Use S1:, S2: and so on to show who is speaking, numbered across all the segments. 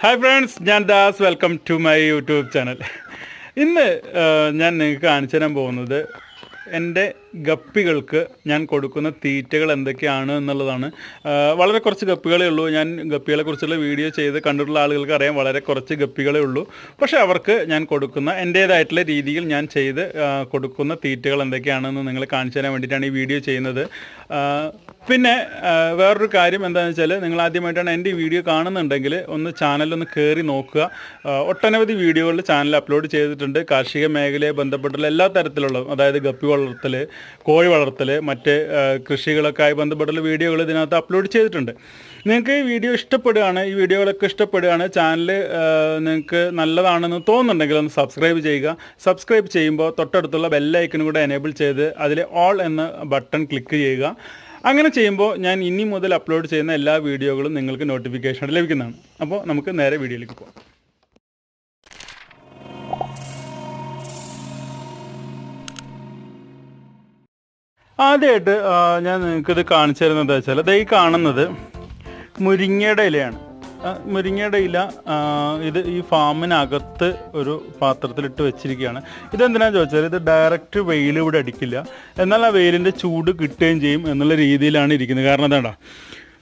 S1: Hi friends ഞാൻ Das. Welcome to my YouTube channel ഇന്ന് ഞാൻ നിങ്ങൾക്ക് കാണിച്ചു തരാൻ പോകുന്നത് എന്റെ ഗപ്പികൾക്ക് ഞാൻ കൊടുക്കുന്ന തീറ്റകൾ എന്തൊക്കെയാണ് എന്നുള്ളതാണ്. വളരെ കുറച്ച് ഗപ്പികളേ ഉള്ളൂ. ഞാൻ ഗപ്പികളെ കുറിച്ചുള്ള വീഡിയോ ചെയ്ത് കണ്ടിട്ടുള്ള ആളുകൾക്ക് അറിയാം. വളരെ കുറച്ച് ഗപ്പികളേ ഉള്ളൂ. പക്ഷേ അവർക്ക് ഞാൻ കൊടുക്കുന്ന എന്റേതായിട്ടുള്ള രീതിയിൽ ഞാൻ ചെയ്ത് കൊടുക്കുന്ന തീറ്റകൾ എന്തൊക്കെയാണെന്ന് നിങ്ങൾ കാണിച്ചു തരാൻ വേണ്ടിയിട്ടാണ് ഈ വീഡിയോ ചെയ്യുന്നത്. പിന്നെ വേറൊരു കാര്യം എന്താണെന്ന് വെച്ചാൽ നിങ്ങൾ ആദ്യമായിട്ടാണ് എന്റെ ഈ വീഡിയോ കാണുന്നുണ്ടെങ്കിൽ ഒന്ന് ചാനലൊന്ന് കയറി നോക്കുക. ഒട്ടനവധി വീഡിയോകളിൽ ചാനൽ അപ്ലോഡ് ചെയ്തിട്ടുണ്ട്. കാർഷിക മേഖലയെ ബന്ധപ്പെട്ടുള്ള എല്ലാ തരത്തിലുള്ള അതായത് ഗപ്പി വളർത്തൽ കോഴി വളർത്തൽ മറ്റ് കൃഷികളൊക്കെ ബന്ധപ്പെട്ടുള്ള വീഡിയോകൾ ഇതിനകത്ത് അപ്ലോഡ് ചെയ്തിട്ടുണ്ട്. നിങ്ങൾക്ക് ഈ വീഡിയോ ഇഷ്ടപ്പെടുകയാണ് ഈ വീഡിയോകളൊക്കെ ഇഷ്ടപ്പെടുകയാണ് ചാനൽ നിങ്ങൾക്ക് നല്ലതാണെന്ന് തോന്നുന്നുണ്ടെങ്കിൽ ഒന്ന് സബ്സ്ക്രൈബ് ചെയ്യുക. സബ്സ്ക്രൈബ് ചെയ്യുമ്പോൾ തൊട്ടടുത്തുള്ള ബെല്ലൈക്കനും കൂടെ എനേബിൾ ചെയ്ത് അതിൽ ഓൾ എന്ന ബട്ടൺ ക്ലിക്ക് ചെയ്യുക. അങ്ങനെ ചെയ്യുമ്പോൾ ഞാൻ ഇനി മുതൽ അപ്ലോഡ് ചെയ്യുന്ന എല്ലാ വീഡിയോകളും നിങ്ങൾക്ക് നോട്ടിഫിക്കേഷൻ ലഭിക്കുന്നതാണ്. അപ്പോൾ നമുക്ക് നേരെ വീഡിയോയിലേക്ക് പോകാം. ആദ്യമായിട്ട് ഞാൻ നിങ്ങൾക്കിത് കാണിച്ചു തരുന്നത് വെച്ചാൽ ദേ കാണുന്നത് മുരിങ്ങയുടെ ഇലയാണ്. മുരിങ്ങയുടെ ഇല ഇത് ഈ ഫാമിനകത്ത് ഒരു പാത്രത്തിലിട്ട് വെച്ചിരിക്കുകയാണ്. ഇതെന്തിനാന്ന് ചോദിച്ചാൽ ഇത് ഡയറക്റ്റ് വെയിൽ ഇവിടെ അടിക്കില്ല. എന്നാൽ ആ വെയിലിന്റെ ചൂട് കിട്ടുകയും ചെയ്യും എന്നുള്ള രീതിയിലാണ് ഇരിക്കുന്നത്. കാരണം എന്താ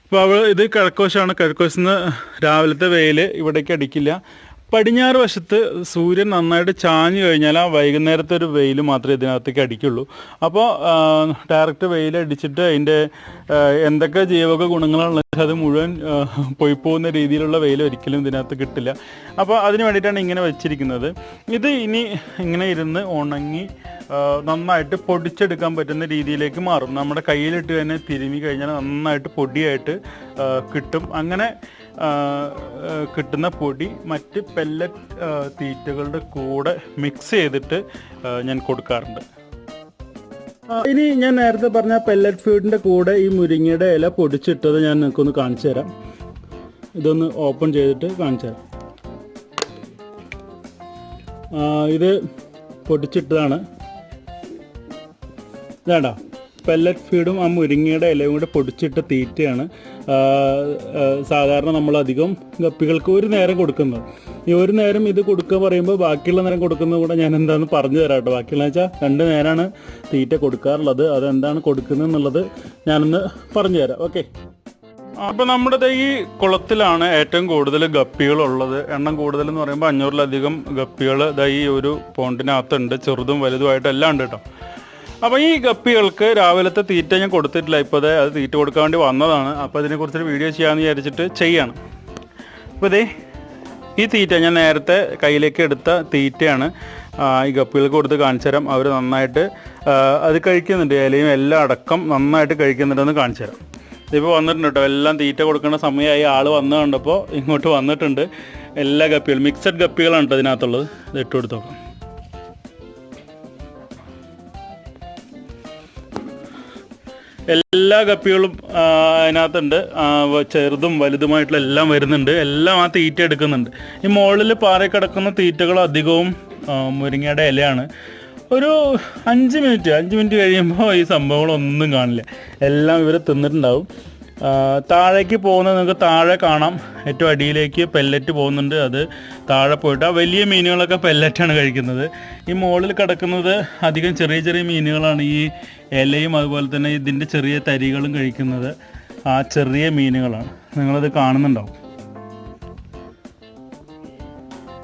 S1: അപ്പോൾ അവൾ ഇത് കിഴക്കോശമാണ് കിഴക്കോശം നിന്ന് രാവിലത്തെ വെയിൽ ഇവിടേക്ക് അടിക്കില്ല. പടിഞ്ഞാറ് വശത്ത് സൂര്യൻ നന്നായിട്ട് ചാഞ്ഞു കഴിഞ്ഞാൽ ആ വൈകുന്നേരത്തെ ഒരു വെയിൽ മാത്രമേ ഇതിനകത്തേക്ക് അടിക്കുള്ളൂ. അപ്പോൾ ഡയറക്റ്റ് വെയിൽ അടിച്ചിട്ട് അതിന്റെ എന്തൊക്കെ ജീവക ഗുണങ്ങളാണ് അത് മുഴുവൻ പോയി പോകുന്ന രീതിയിലുള്ള വെയിൽ ഒരിക്കലും ഇതിനകത്ത് കിട്ടില്ല. അപ്പോൾ അതിന് വേണ്ടിയിട്ടാണ് ഇങ്ങനെ വെച്ചിരിക്കുന്നത്. ഇത് ഇനി ഇങ്ങനെ ഇരുന്ന് ഉണങ്ങി നന്നായിട്ട് പൊടിച്ചെടുക്കാൻ പറ്റുന്ന രീതിയിലേക്ക് മാറും. നമ്മുടെ കയ്യിലിട്ട് തന്നെ തിരുമി കഴിഞ്ഞാൽ നന്നായിട്ട് പൊടിയായിട്ട് കിട്ടും. അങ്ങനെ കിട്ടുന്ന പൊടി മറ്റ് പെല്ലറ്റ് തീറ്റകളുടെ കൂടെ മിക്സ് ചെയ്തിട്ട് ഞാൻ കൊടുക്കാറുണ്ട്. ഇനി ഞാൻ നേരത്തെ പറഞ്ഞ പെല്ലറ്റ് ഫീഡിന്റെ കൂടെ ഈ മുരിങ്ങയുടെ ഇല പൊടിച്ചിട്ടത് ഞാൻ നിങ്ങൾക്കൊന്ന് കാണിച്ചു തരാം. ഇതൊന്ന് ഓപ്പൺ ചെയ്തിട്ട് കാണിച്ചു തരാം. ഇത് പൊടിച്ചിട്ടതാണ്. വേണ്ട പെല്ലറ്റ് ഫീഡും ആ മുരിങ്ങയുടെ ഇലയും കൂടെ പൊടിച്ചിട്ട തീറ്റയാണ്. സാധാരണ നമ്മൾ അധികം ഗപ്പികൾക്ക് ഒരു നേരം കൊടുക്കുന്നത്. ഈ ഒരു നേരം ഇത് കൊടുക്കുക പറയുമ്പോൾ ബാക്കിയുള്ള നേരം കൊടുക്കുന്നത് കൂടെ ഞാൻ എന്താണെന്ന് പറഞ്ഞു തരാം കേട്ടോ. ബാക്കിയുള്ള വെച്ചാൽ രണ്ട് നേരമാണ് തീറ്റ കൊടുക്കാറുള്ളത്. അതെന്താണ് കൊടുക്കുന്നത് എന്നുള്ളത് ഞാനൊന്ന് പറഞ്ഞു തരാം. ഓക്കെ. അപ്പോൾ നമ്മുടെ ഈ കുളത്തിലാണ് ഏറ്റവും കൂടുതൽ ഗപ്പികൾ ഉള്ളത് എണ്ണം കൂടുതൽ എന്ന് പറയുമ്പോൾ അഞ്ഞൂറിലധികം ഗപ്പികൾ ദാ ഈ ഒരു പോണ്ടിനകത്തുണ്ട്. ചെറുതും വലുതുമായിട്ട് എല്ലാം ഉണ്ട് കേട്ടോ. അപ്പോൾ ഈ ഗപ്പികൾക്ക് രാവിലത്തെ തീറ്റ ഞാൻ കൊടുത്തിട്ടില്ല. ഇപ്പോൾ ദേ അത് തീറ്റ കൊടുക്കാൻ വേണ്ടി വന്നതാണ്. അപ്പോൾ അതിനെക്കുറിച്ചൊരു വീഡിയോ ചെയ്യാമെന്ന് വിചാരിച്ചിട്ട് ചെയ്യാണ്. അപ്പോൾ ഇതേ ഈ തീറ്റ ഞാൻ നേരത്തെ കയ്യിലേക്ക് എടുത്ത തീറ്റയാണ്. ഈ ഗപ്പികൾക്ക് കൊടുത്ത് കാണിച്ചു തരാം. അവർ നന്നായിട്ട് അത് കഴിക്കുന്നുണ്ട്. ഇലയും എല്ലാം അടക്കം നന്നായിട്ട് കഴിക്കുന്നുണ്ടെന്ന് കാണിച്ചു തരാം. ഇതിപ്പോൾ വന്നിട്ടുണ്ട് കേട്ടോ. എല്ലാം തീറ്റ കൊടുക്കേണ്ട സമയമായി ആൾ വന്നു കണ്ടപ്പോൾ ഇങ്ങോട്ട് വന്നിട്ടുണ്ട്. എല്ലാ ഗപ്പികളും മിക്സഡ് ഗപ്പികളാണ് കേട്ടോ ഇതിനകത്തുള്ളത്. ഇത് ഇട്ട് എല്ലാ കപ്പികളും അതിനകത്തുണ്ട്. ചെറുതും വലുതുമായിട്ടുള്ള എല്ലാം വരുന്നുണ്ട്. എല്ലാം ആ തീറ്റ എടുക്കുന്നുണ്ട്. ഈ മുകളിൽ പാറി കിടക്കുന്ന തീറ്റകൾ അധികവും മുരിങ്ങയുടെ ഇലയാണ്. ഒരു അഞ്ച് മിനിറ്റ് അഞ്ച് മിനിറ്റ് കഴിയുമ്പോൾ ഈ സംഭവങ്ങളൊന്നും കാണില്ല. എല്ലാം ഇവർ തിന്നിട്ടുണ്ടാവും. താഴേക്ക് പോകുന്നത് നിങ്ങൾക്ക് താഴെ കാണാം. ഏറ്റവും അടിയിലേക്ക് പെല്ലറ്റ് പോകുന്നുണ്ട്. അത് താഴെ പോയിട്ട് ആ വലിയ മീനുകളൊക്കെ പെല്ലറ്റാണ് കഴിക്കുന്നത്. ഈ മുകളിൽ കിടക്കുന്നത് അധികം ചെറിയ ചെറിയ മീനുകളാണ്. ഈ ഇലയും അതുപോലെ തന്നെ ഇതിന്റെ ചെറിയ തരികളും കഴിക്കുന്നത് ആ ചെറിയ മീനുകളാണ്. നിങ്ങളത് കാണുന്നുണ്ടാവും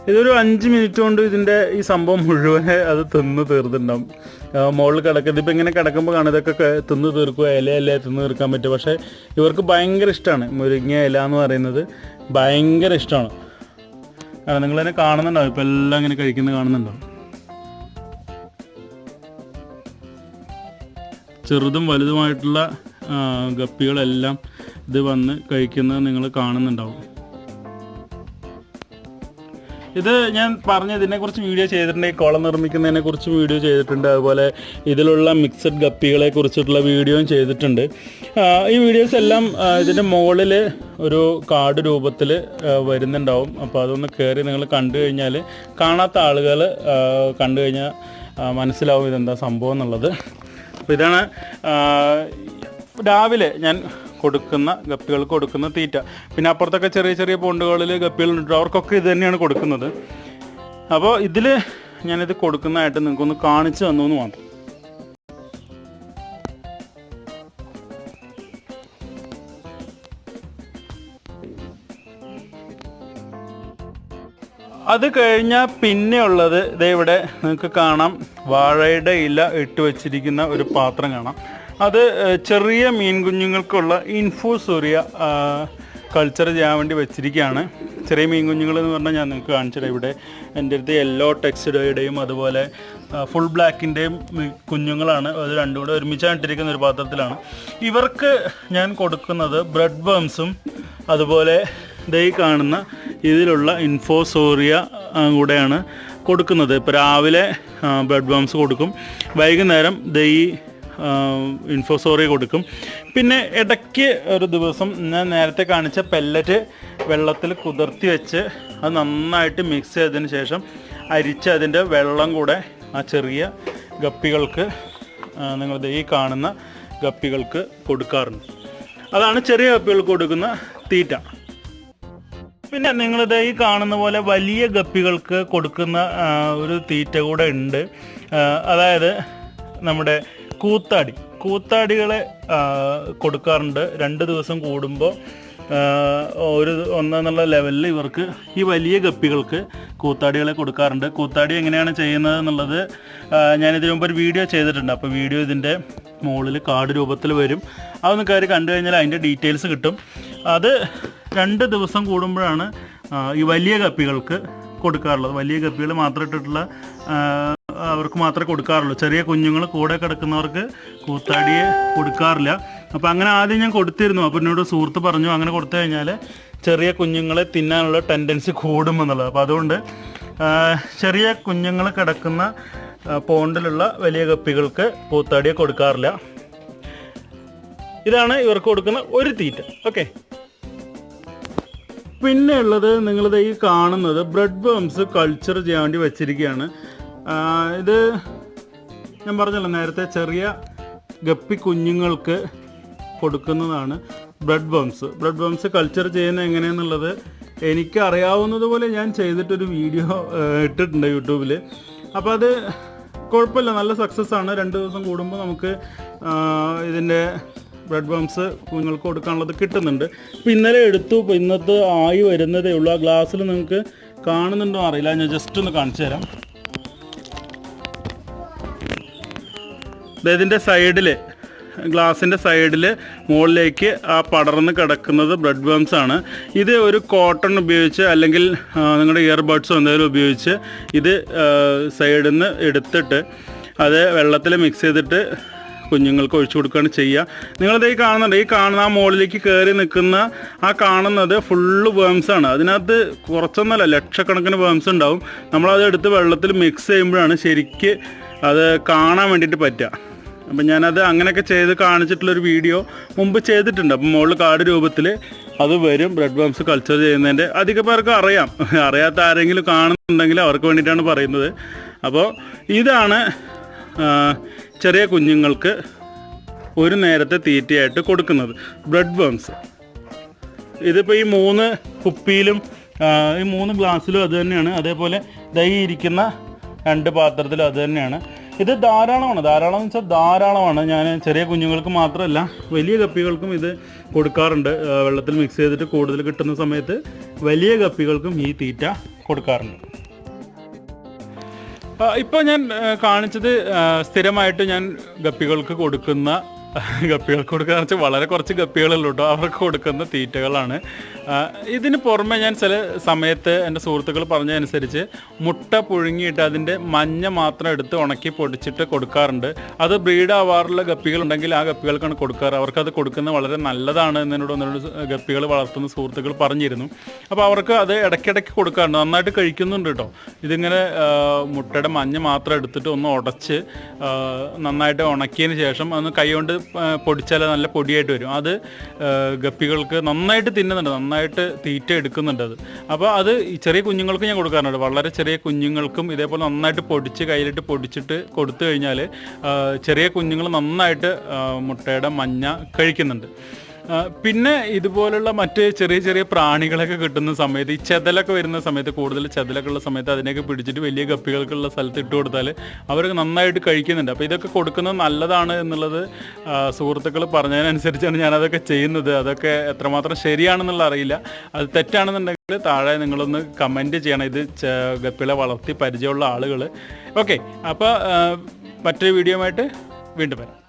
S1: ഇതൊരു അഞ്ച് മിനിറ്റ് കൊണ്ട് ഇതിന്റെ ഈ സംഭവം മുഴുവൻ അത് തിന്ന് തീർത്തിട്ടുണ്ടാവും ആ, മുകളിൽ കിടക്കുന്നത് ഇപ്പം ഇങ്ങനെ കിടക്കുമ്പോൾ കാണും ഇതൊക്കെ തിന്ന് തീർക്കുക ഇലയല്ലേ ഇല തിന്ന് തീർക്കാൻ പറ്റും പക്ഷേ ഇവർക്ക് ഭയങ്കര ഇഷ്ടമാണ് മുരിങ്ങ ഇല എന്ന് പറയുന്നത് ഭയങ്കര ഇഷ്ടമാണ് നിങ്ങൾ തന്നെ കാണുന്നുണ്ടാവും ഇപ്പം എല്ലാം ഇങ്ങനെ കഴിക്കുന്നത് കാണുന്നുണ്ടാവും ചെറുതും വലുതുമായിട്ടുള്ള ഗപ്പികളെല്ലാം ഇത് വന്ന് കഴിക്കുന്നത് നിങ്ങൾ കാണുന്നുണ്ടാവും. ഇത് ഞാൻ പറഞ്ഞ ഇതിനെക്കുറിച്ച് വീഡിയോ ചെയ്തിട്ടുണ്ട്. ഈ കുളം നിർമ്മിക്കുന്നതിനെ കുറിച്ച് വീഡിയോ ചെയ്തിട്ടുണ്ട്. അതുപോലെ ഇതിലുള്ള മിക്സഡ് ഗപ്പികളെ കുറിച്ചിട്ടുള്ള വീഡിയോയും ചെയ്തിട്ടുണ്ട്. ഈ വീഡിയോസ് എല്ലാം ഇതിന്റെ മുകളിൽ ഒരു കാർഡ് രൂപത്തിൽ വരുന്നുണ്ടാവും. അപ്പോൾ അതൊന്ന് കയറി നിങ്ങൾ കണ്ടു കഴിഞ്ഞാൽ കാണാത്ത ആളുകൾ കണ്ടു കഴിഞ്ഞാൽ മനസ്സിലാവും ഇതെന്താ സംഭവം എന്നുള്ളത്. അപ്പോൾ ഇതാണ് രാവിലെ ഞാൻ കൊടുക്കുന്ന ഗപ്പികൾക്ക് കൊടുക്കുന്ന തീറ്റ. പിന്നെ അപ്പുറത്തൊക്കെ ചെറിയ ചെറിയ പോണ്ടുകളിൽ ഗപ്പികളുണ്ട് അവർക്കൊക്കെ ഇത് തന്നെയാണ് കൊടുക്കുന്നത്. അപ്പോൾ ഇതിൽ ഞാനിത് കൊടുക്കുന്നതായിട്ട് നിങ്ങൾക്കൊന്ന് കാണിച്ചു തന്നു എന്ന് മാത്രം. അത് കഴിഞ്ഞാൽ പിന്നെ ഉള്ളത് ഇതേ ഇവിടെ നിങ്ങൾക്ക് കാണാം. വാഴയുടെ ഇല ഇട്ട് വെച്ചിരിക്കുന്ന ഒരു പാത്രം കാണാം. അത് ചെറിയ മീൻ കുഞ്ഞുങ്ങൾക്കുള്ള ഇൻഫോസോറിയ കൾച്ചർ ചെയ്യാൻ വേണ്ടി വെച്ചിരിക്കുകയാണ്. ചെറിയ മീൻ കുഞ്ഞുങ്ങൾ എന്ന് പറഞ്ഞാൽ ഞാൻ നിങ്ങൾക്ക് കാണിച്ചിടാം ഇവിടെ എന്റെ അടുത്ത് യെല്ലോ ടെക്സ്റ്റഡയുടെയും അതുപോലെ ഫുൾ ബ്ലാക്കിന്റെയും കുഞ്ഞുങ്ങളാണ്. അത് രണ്ടും കൂടെ ഒരുമിച്ചാണ് ഒരു പാത്രത്തിലാണ്. ഇവർക്ക് ഞാൻ കൊടുക്കുന്നത് ബ്രെഡ് ബംസും അതുപോലെ ദൈ കാണുന്ന ഇതിലുള്ള ഇൻഫോസോറിയ കൂടെയാണ് കൊടുക്കുന്നത്. ഇപ്പോൾ രാവിലെ ബ്രെഡ് ബംസ് കൊടുക്കും. വൈകുന്നേരം ദൈ ഇൻഫോസോറിയ കൊടുക്കും. പിന്നെ ഇടയ്ക്ക് ഒരു ദിവസം ഞാൻ നേരത്തെ കാണിച്ച പെല്ലറ്റ് വെള്ളത്തിൽ കുതിർത്തി വെച്ച് അത് നന്നായിട്ട് മിക്സ് ചെയ്തതിന് ശേഷം അരിച്ച് അതിന്റെ വെള്ളം കൂടെ ആ ചെറിയ ഗപ്പികൾക്ക് നിങ്ങൾ ഈ കാണുന്ന ഗപ്പികൾക്ക് കൊടുക്കാറുണ്ട്. അതാണ് ചെറിയ ഗപ്പികൾക്ക് കൊടുക്കുന്ന തീറ്റ. പിന്നെ നിങ്ങളിത് ഈ കാണുന്ന പോലെ വലിയ ഗപ്പികൾക്ക് കൊടുക്കുന്ന ഒരു തീറ്റ കൂടെ ഉണ്ട്. അതായത് നമ്മുടെ കൂത്താടി. കൂത്താടികളെ കൊടുക്കാറുണ്ട്. രണ്ട് ദിവസം കൂടുമ്പോൾ ഒരു ഒന്നെന്നുള്ള ലെവലിൽ ഇവർക്ക് ഈ വലിയ ഗപ്പികൾക്ക് കൂത്താടികളെ കൊടുക്കാറുണ്ട്. കൂത്താടി എങ്ങനെയാണ് ചെയ്യുന്നത് എന്നുള്ളത് ഞാനിതിനു മുമ്പ് ഒരു വീഡിയോ ചെയ്തിട്ടുണ്ട്. അപ്പോൾ വീഡിയോ ഇതിന്റെ മുകളിൽ കാർഡ് രൂപത്തിൽ വരും. അതൊന്ന് കയറി കണ്ടു കഴിഞ്ഞാൽ അതിന്റെ ഡീറ്റെയിൽസ് കിട്ടും. അത് രണ്ട് ദിവസം കൂടുമ്പോഴാണ് ഈ വലിയ കപ്പികൾക്ക് കൊടുക്കാറുള്ളത്. വലിയ ഗപ്പികൾ മാത്രം ഇട്ടിട്ടുള്ള അവർക്ക് മാത്രമേ കൊടുക്കാറുള്ളൂ. ചെറിയ കുഞ്ഞുങ്ങൾ കൂടെ കിടക്കുന്നവർക്ക് കൂത്താടിയെ കൊടുക്കാറില്ല. അപ്പോൾ അങ്ങനെ ആദ്യം ഞാൻ കൊടുത്തിരുന്നു. അപ്പോൾ എന്നോട് സുഹൃത്ത് പറഞ്ഞു അങ്ങനെ കൊടുത്തു കഴിഞ്ഞാൽ ചെറിയ കുഞ്ഞുങ്ങളെ തിന്നാനുള്ള ടെൻഡൻസി കൂടുമെന്നുള്ളത് അപ്പോൾ അതുകൊണ്ട് ചെറിയ കുഞ്ഞുങ്ങൾ കിടക്കുന്ന പോണ്ടിലുള്ള വലിയ കപ്പികൾക്ക് കൂത്താടിയെ കൊടുക്കാറില്ല. ഇതാണ് ഇവർക്ക് കൊടുക്കുന്ന ഒരു തീറ്റ. ഓക്കെ. പിന്നെ ഉള്ളത് നിങ്ങളിത് ഈ കാണുന്നത് ബ്രെഡ് ബംസ് കൾച്ചർ ചെയ്യാൻ വേണ്ടി വെച്ചിരിക്കുകയാണ് ഇത് ഞാൻ പറഞ്ഞല്ലോ നേരത്തെ ചെറിയ ഗപ്പി കുഞ്ഞുങ്ങൾക്ക് കൊടുക്കുന്നതാണ് bread buns bread buns culture ചെയ്യുന്നത് എങ്ങനെയെന്നുള്ളത് എനിക്ക് അറിയാവുന്നതുപോലെ ഞാൻ ചെയ്തിട്ടൊരു വീഡിയോ ഇട്ടിട്ടുണ്ട് യൂട്യൂബിൽ അപ്പോൾ അത് കുഴപ്പമില്ല നല്ല സക്സസ് ആണ്. രണ്ട് ദിവസം കൂടുമ്പോൾ നമുക്ക് ഇതിന്റെ ബ്രെഡ് ബംസ് കുഞ്ഞുങ്ങൾക്ക് കൊടുക്കാനുള്ളത് കിട്ടുന്നുണ്ട്. ഇപ്പോൾ ഇന്നലെ എടുത്തു ഇപ്പോൾ ഇന്നത്തെ ആയി വരുന്നതേ ഉള്ളൂ. ആ ഗ്ലാസ്സിൽ നിങ്ങൾക്ക് കാണുന്നുണ്ടോ അറിയില്ല. ഞാൻ ജസ്റ്റ് ഒന്ന് കാണിച്ചു തരാം. ഇതിന്റെ സൈഡിൽ ഗ്ലാസിന്റെ സൈഡിൽ മുകളിലേക്ക് ആ പടർന്ന് കിടക്കുന്നത് ബ്രെഡ് ബംസ് ആണ്. ഇത് ഒരു കോട്ടൺ ഉപയോഗിച്ച് അല്ലെങ്കിൽ നിങ്ങളുടെ ഇയർബഡ്സോ എന്തെങ്കിലും ഉപയോഗിച്ച് ഇത് സൈഡിൽ നിന്ന് എടുത്തിട്ട് അത് വെള്ളത്തിൽ മിക്സ് ചെയ്തിട്ട് കുഞ്ഞുങ്ങൾക്ക് ഒഴിച്ചു കൊടുക്കുകയാണ് ചെയ്യുക. നിങ്ങളിത് ഈ കാണുന്നുണ്ട്. ഈ കാണുന്ന ആ മുകളിലേക്ക് കയറി നിൽക്കുന്ന ആ കാണുന്നത് ഫുള്ള് വേംസ് ആണ്. അതിനകത്ത് കുറച്ചൊന്നല്ല ലക്ഷക്കണക്കിന് വേംസ് ഉണ്ടാവും. നമ്മളത് എടുത്ത് വെള്ളത്തിൽ മിക്സ് ചെയ്യുമ്പോഴാണ് ശരിക്ക് അത് കാണാൻ വേണ്ടിയിട്ട് പറ്റുക. അപ്പം ഞാനത് അങ്ങനെയൊക്കെ ചെയ്ത് കാണിച്ചിട്ടുള്ളൊരു വീഡിയോ മുമ്പ് ചെയ്തിട്ടുണ്ട്. അപ്പം മുകളിൽ കാർഡ് രൂപത്തിൽ അത് വരും. ബ്രെഡ് ബംസ് കൾച്ചർ ചെയ്യുന്നതിന്റെ അധിക പേർക്ക് അറിയാം. അറിയാത്ത ആരെങ്കിലും കാണുന്നുണ്ടെങ്കിൽ അവർക്ക് വേണ്ടിയിട്ടാണ് പറയുന്നത്. അപ്പോൾ ഇതാണ് ചെറിയ കുഞ്ഞുങ്ങൾക്ക് ഒരു നേരത്തെ തീറ്റയായിട്ട് കൊടുക്കുന്നത്. ബ്രെഡ് ബംസ് ഇതിപ്പോൾ ഈ മൂന്ന് കുപ്പിയിലും ഈ മൂന്ന് ഗ്ലാസ്സിലും അത് തന്നെയാണ്. അതേപോലെ ദൈ ഇരിക്കുന്ന രണ്ട് പാത്രത്തിലും അത് തന്നെയാണ്. ഇത് ധാരാളമാണ്. ധാരാളം എന്ന് വെച്ചാൽ ധാരാളമാണ്. ഞാൻ ചെറിയ കുഞ്ഞുങ്ങൾക്ക് മാത്രമല്ല വലിയ കപ്പികൾക്കും ഇത് കൊടുക്കാറുണ്ട്. വെള്ളത്തിൽ മിക്സ് ചെയ്തിട്ട് കൂടുതൽ കിട്ടുന്ന സമയത്ത് വലിയ കപ്പികൾക്കും ഈ തീറ്റ കൊടുക്കാറുണ്ട്. ഇപ്പോൾ ഞാൻ കാണിച്ചത് സ്ഥിരമായിട്ട് ഞാൻ ഗപ്പികൾക്ക് കൊടുക്കുന്ന ഗപ്പികൾക്ക് കൊടുക്കുക വളരെ കുറച്ച് ഗപ്പികളുള്ളൂ കേട്ടോ അവർക്ക് കൊടുക്കുന്ന തീറ്റകളാണ്. ഇതിന് പുറമെ ഞാൻ ചില സമയത്ത് എന്റെ സുഹൃത്തുക്കൾ പറഞ്ഞതനുസരിച്ച് മുട്ട പുഴുങ്ങിയിട്ട് അതിന്റെ മഞ്ഞ മാത്രം എടുത്ത് ഉണക്കി പൊടിച്ചിട്ട് കൊടുക്കാറുണ്ട്. അത് ബ്രീഡ് ആവാറുള്ള ഗപ്പികളുണ്ടെങ്കിൽ ആ ഗപ്പികൾക്കാണ് കൊടുക്കാറ്. അവർക്കത് കൊടുക്കുന്നത് വളരെ നല്ലതാണ് എന്നോട് ഒന്നോട് ഗപ്പികൾ വളർത്തുന്ന സുഹൃത്തുക്കൾ പറഞ്ഞിരുന്നു. അപ്പോൾ അവർക്ക് അത് ഇടയ്ക്കിടയ്ക്ക് കൊടുക്കാറുണ്ട്. നന്നായിട്ട് കഴിക്കുന്നുണ്ട് കേട്ടോ. ഇതിങ്ങനെ മുട്ടയുടെ മഞ്ഞ മാത്രം എടുത്തിട്ട് ഒന്ന് ഉടച്ച് നന്നായിട്ട് ഉണക്കിയതിന് ശേഷം ഒന്ന് കൈ കൊണ്ട് പൊടിച്ചാൽ നല്ല പൊടിയായിട്ട് വരും. അത് ഗപ്പികൾക്ക് നന്നായിട്ട് തിന്നുന്നുണ്ട്. നന്നായിട്ട് തീറ്റ എടുക്കുന്നുണ്ട് അത്. അപ്പോൾ അത് ചെറിയ കുഞ്ഞുങ്ങൾക്കും ഞാൻ കൊടുക്കാറുണ്ട്. വളരെ ചെറിയ കുഞ്ഞുങ്ങൾക്കും ഇതേപോലെ നന്നായിട്ട് പൊടിച്ച് കയ്യിലിട്ട് പൊടിച്ചിട്ട് കൊടുത്തു കഴിഞ്ഞാൽ ചെറിയ കുഞ്ഞുങ്ങൾ നന്നായിട്ട് മുട്ടയുടെ മഞ്ഞ കഴിക്കുന്നുണ്ട്. പിന്നെ ഇതുപോലുള്ള മറ്റ് ചെറിയ ചെറിയ പ്രാണികളൊക്കെ കിട്ടുന്ന സമയത്ത് ഈ ചെതലൊക്കെ വരുന്ന സമയത്ത് കൂടുതൽ ചെതലൊക്കെ ഉള്ള സമയത്ത് അതിനെയൊക്കെ പിടിച്ചിട്ട് വലിയ ഗപ്പികൾക്കുള്ള സ്ഥലത്ത് ഇട്ട് കൊടുത്താൽ അവർക്ക് നന്നായിട്ട് കഴിക്കുന്നുണ്ട്. അപ്പോൾ ഇതൊക്കെ കൊടുക്കുന്നത് നല്ലതാണ് എന്നുള്ളത് സുഹൃത്തുക്കൾ പറഞ്ഞതിനനുസരിച്ചാണ് ഞാനതൊക്കെ ചെയ്യുന്നത്. അതൊക്കെ എത്രമാത്രം ശരിയാണെന്നുള്ള അറിയില്ല. അത് തെറ്റാണെന്നുണ്ടെങ്കിൽ താഴെ നിങ്ങളൊന്ന് കമന്റ് ചെയ്യണം. ഇത് ഗപ്പികളെ വളർത്തി പരിചയമുള്ള ആളുകൾ. ഓക്കെ അപ്പോൾ മറ്റൊരു വീഡിയോ ആയിട്ട് വീണ്ടും വരാം.